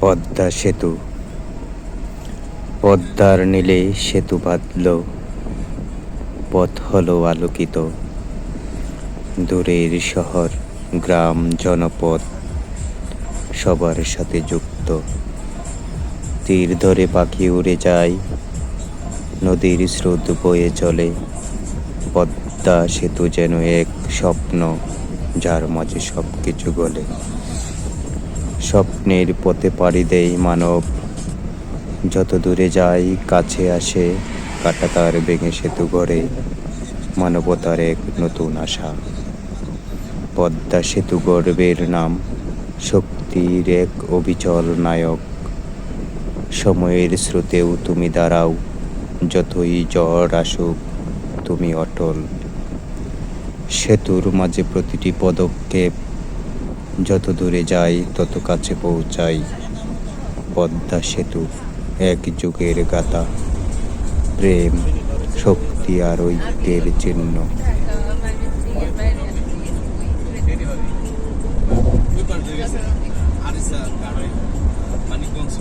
পদ্মা সেতু। পদ্মার নীলে সেতু বাঁধল। পথ হলো আলোকিত। দূরের শহর, গ্রাম, জনপদ সবার সাথে যুক্ত। তীর ধরে পাখি উড়ে যায়। নদীর স্রোত বয়ে চলে। পদ্মা সেতু যেন এক স্বপ্ন, যার মাঝে সব কিছু গলে। স্বপ্নের পথে পাড়ি দেয় মানব। যত দূরে যায় কাছে আসে কাটাতার ভেঙে সেতু গড়ে, মানবতার এক নতুন আশা। পদ্মা সেতু গর্বের নাম, শক্তির এক অবিচল নায়ক। সময়ের স্রোতেও তুমি দাঁড়াও, যতই ঝড় আসুক, তুমি অটল। সেতুর মাঝে প্রতিটি পদক্ষেপ যত দূরে যাই তত কাছে পৌঁছাই পদ্মা সেতু এক যুগের গাতা প্রেম শক্তি আর ঐক্যের চিহ্ন হয়ে মানিকগঞ্জ